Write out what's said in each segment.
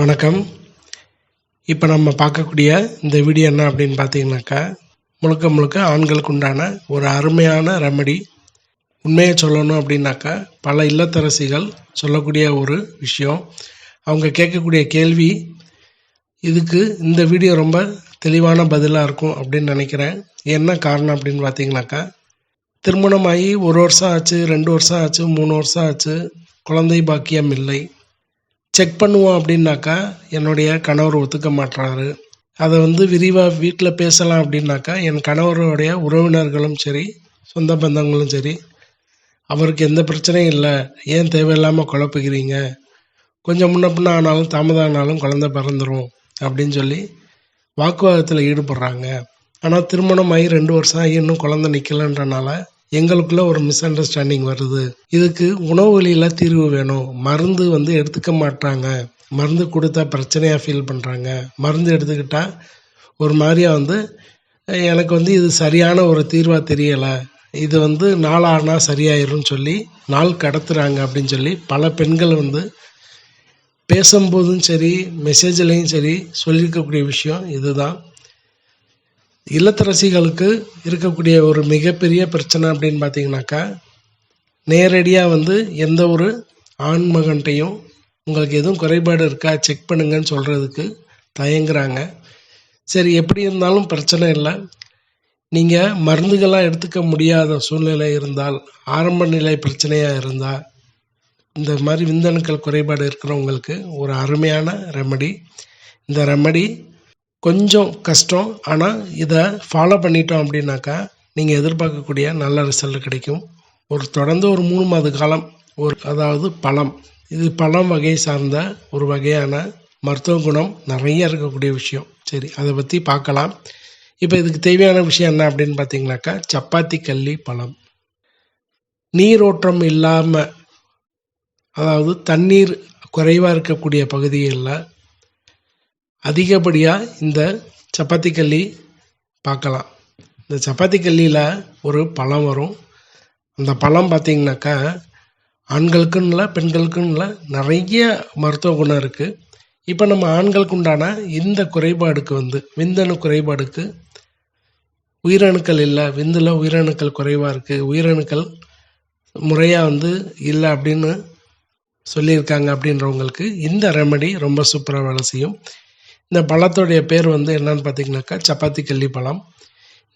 வணக்கம். இப்போ நம்ம பார்க்கக்கூடிய இந்த வீடியோ என்ன அப்படின்னு பார்த்தீங்கன்னாக்கா முழுக்க முழுக்க ஆண்களுக்கு உண்டான ஒரு அருமையான ரெமடி உண்மையை சொல்லணும் அப்படின்னாக்கா பல இல்லத்தரசிகள் சொல்லக்கூடிய ஒரு விஷயம். அவங்க கேட்கக்கூடிய கேள்வி இதுக்கு இந்த வீடியோ ரொம்ப தெளிவான பதிலாக இருக்கும் அப்படின்னு நினைக்கிறேன். என்ன காரணம் அப்படின்னு பார்த்தீங்கன்னாக்கா திருமணமாகி ஒரு வருஷம் ஆச்சு ரெண்டு வருஷம் ஆச்சு மூணு வருஷம் ஆச்சு குழந்தை பாக்கியம் இல்லை. செக் பண்ணுவோம் அப்படின்னாக்கா என்னுடைய கணவர் ஒத்துக்க மாட்றாரு. அதை வந்து விரிவாக வீட்டில் பேசலாம் அப்படின்னாக்கா என் கணவருடைய உறவினர்களும் சரி சொந்த பந்தங்களும் சரி அவருக்கு எந்த பிரச்சனையும் இல்லை. ஏன் தேவையில்லாமல் குழப்புகிறீங்க? கொஞ்சம் முன்ன பின்ன ஆனாலும் தாமதம் ஆனாலும் குழந்தை பிறந்துரும் அப்படின்னு சொல்லி வாக்குவாதத்தில் ஈடுபடுறாங்க. ஆனால் திருமணம் ஆகி ரெண்டு வருஷம் ஆகி இன்னும் குழந்தை நிற்கலன்றனால எங்களுக்குள்ள ஒரு மிஸ் அண்டர்ஸ்டாண்டிங் வருது. இதுக்கு உணவு வழியில் தீர்வு வேணும். மருந்து வந்து எடுத்துக்க மாட்டாங்க மருந்து கொடுத்தா பிரச்சனையாக ஃபீல் பண்ணுறாங்க மருந்து எடுத்துக்கிட்டா ஒரு மாதிரியாக வந்து எனக்கு வந்து இது சரியான ஒரு தீர்வாக தெரியலை. இது வந்து நாளானா சரியாயிரும்னு சொல்லி நாள் கடத்துறாங்க அப்படின்னு சொல்லி பல பெண்கள் வந்து பேசும்போதும் சரி மெசேஜ்லேயும் சரி சொல்லியிருக்கக்கூடிய விஷயம் இதுதான். இல்லத்தரசிகளுக்கு இருக்கக்கூடிய ஒரு மிகப்பெரிய பிரச்சனை அப்படின்னு பார்த்தீங்கன்னாக்கா நேரடியாக வந்து எந்த ஒரு ஆண்மகன்ட்டையும் உங்களுக்கு எதுவும் குறைபாடு இருக்கா செக் பண்ணுங்கன்னு சொல்கிறதுக்கு தயங்குறாங்க. சரி எப்படி இருந்தாலும் பிரச்சனை இல்லை. நீங்கள் மருந்துகளாக எடுத்துக்க முடியாத சூழ்நிலை இருந்தால் ஆரம்ப நிலை பிரச்சனையாக இருந்தால் இந்த மாதிரி விந்தணுக்கள் குறைபாடு இருக்கிறவங்களுக்கு ஒரு அருமையான ரெமடி இந்த ரெமடி கொஞ்சம் கஷ்டம். ஆனால் இதை ஃபாலோ பண்ணிட்டோம் அப்படின்னாக்கா நீங்கள் எதிர்பார்க்கக்கூடிய நல்ல ரிசல்ட் கிடைக்கும். ஒரு தொடர்ந்து ஒரு மூணு மாத காலம் ஒரு அதாவது பழம். இது பழம் வகையை சார்ந்த ஒரு வகையான மருத்துவ குணம் நிறைய இருக்கக்கூடிய விஷயம். சரி அதை பற்றி பார்க்கலாம். இப்போ இதுக்கு தேவையான விஷயம் என்ன அப்படின்னு பார்த்தீங்கன்னாக்கா சப்பாத்தி கல்லி பழம். நீரோட்டம் இல்லாமல் அதாவது தண்ணீர் குறைவாக இருக்கக்கூடிய பகுதிகளில் அதிகப்படியாக இந்த சப்பாத்தி கல்லி பார்க்கலாம். இந்த சப்பாத்தி கல்லியில் ஒரு பழம் வரும். அந்த பழம் பார்த்தீங்கன்னாக்கா ஆண்களுக்குன்னு இல்லை பெண்களுக்குன்னு இல்லை நிறைய மருத்துவ குணம் இருக்குது இப்போ நம்ம ஆண்களுக்கு உண்டான இந்த குறைபாடுக்கு வந்து விந்தணு குறைபாடுக்கு உயிரணுக்கள் இல்லை விந்தில் உயிரணுக்கள் குறைவாக இருக்குது உயிரணுக்கள் முறையாக வந்து இல்லை அப்படின்னு சொல்லியிருக்காங்க அப்படின்றவங்களுக்கு இந்த ரெமடி ரொம்ப சூப்பராக வேலை செய்யும். இந்த பழத்துடைய பேர் வந்து என்னன்னு பார்த்தீங்கன்னாக்கா சப்பாத்தி கல்லி பழம்.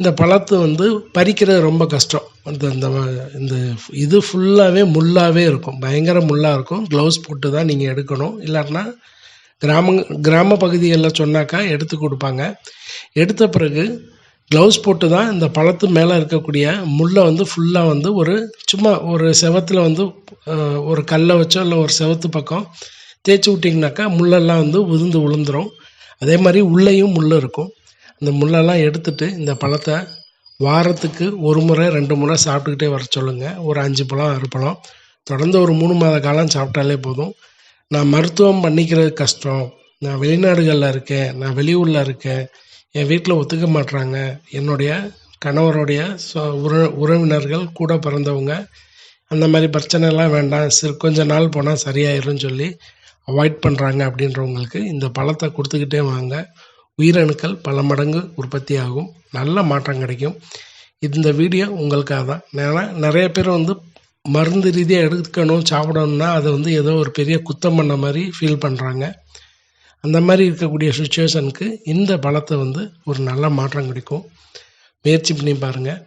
இந்த பழத்தை வந்து பறிக்கிறது ரொம்ப கஷ்டம். அந்த இந்த இந்த இது ஃபுல்லாகவே முள்ளாகவே இருக்கும். பயங்கர முள்ளாக இருக்கும். க்ளவுஸ் போட்டு தான் நீங்கள் எடுக்கணும். இல்லாட்டினா கிராம கிராம பகுதிகளில் சொன்னாக்கா எடுத்து கொடுப்பாங்க. எடுத்த பிறகு க்ளவுஸ் போட்டு தான் இந்த பழத்து மேலே இருக்கக்கூடிய முள்ளை வந்து ஃபுல்லாக வந்து ஒரு சும்மா ஒரு செவத்தில் வந்து ஒரு கல்லை வச்சோ இல்லை ஒரு செவத்து பக்கம் தேய்ச்சி விட்டிங்கனாக்கா முள்ளெல்லாம் வந்து உதிர்ந்து விழுந்துரும் அதே மாதிரி உள்ளேயும் முள் இருக்கும். அந்த முள்ளெல்லாம் எடுத்துட்டு இந்த பழத்தை வாரத்துக்கு ஒரு முறை ரெண்டு முறை சாப்பிட்டுக்கிட்டே வர சொல்லுங்கள் ஒரு அஞ்சு பழம் ஆறு பழம். தொடர்ந்து ஒரு மூணு மாத காலம் சாப்பிட்டாலே போதும். நான் மருத்துவம் பண்ணிக்கிறது கஷ்டம். நான் வெளிநாடுகளில் இருக்கேன். நான் வெளியூரில் இருக்கேன். என் வீட்டில் ஒத்துக்க மாட்றாங்க. என்னுடைய கணவருடைய சொ- உற உறவினர்கள் கூட பிறந்தவங்க அந்த மாதிரி பிரச்சனைலாம் வேண்டாம். சிறு கொஞ்ச நாள் போனால் சரியாயிரும்னு சொல்லி அவாய்ட் பண்ணுறாங்க அப்படின்றவங்களுக்கு இந்த பழத்தை கொடுத்துக்கிட்டே வாங்க. உயிரணுக்கள் பல மடங்கு உற்பத்தி ஆகும் நல்ல மாற்றம் கிடைக்கும். இந்த வீடியோ உங்களுக்காக தான். ஏன்னா நிறைய பேர் வந்து மருந்து ரீதியாக எடுக்கணும் சாப்பிடணும்னா அதை வந்து ஏதோ ஒரு பெரிய குத்தம் பண்ண மாதிரி ஃபீல் பண்ணுறாங்க அந்த மாதிரி இருக்கக்கூடிய சுச்சுவேஷனுக்கு இந்த பழத்தை வந்து ஒரு நல்ல மாற்றம் கிடைக்கும். முயற்சி பண்ணி பாருங்கள்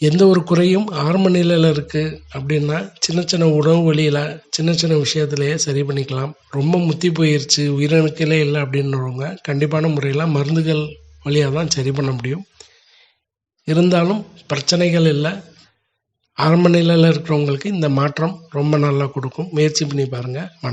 எந்த ஒரு குறையும் ஆரம்ப நிலையில் இருக்குது அப்படின்னா சின்ன சின்ன உணவு வழியில் சின்ன சின்ன விஷயத்துலையே சரி பண்ணிக்கலாம். ரொம்ப முத்தி போயிருச்சு உயிரணுக்களே இல்லை அப்படின்றவங்க கண்டிப்பான முறையில் மருந்துகள் வழியாக தான் சரி பண்ண முடியும். இருந்தாலும் பிரச்சனைகள் இல்லை. ஆரம்ப நிலையில் இருக்கிறவங்களுக்கு இந்த மாற்றம் ரொம்ப நல்லா கொடுக்கும். முயற்சி பண்ணி பாருங்கள்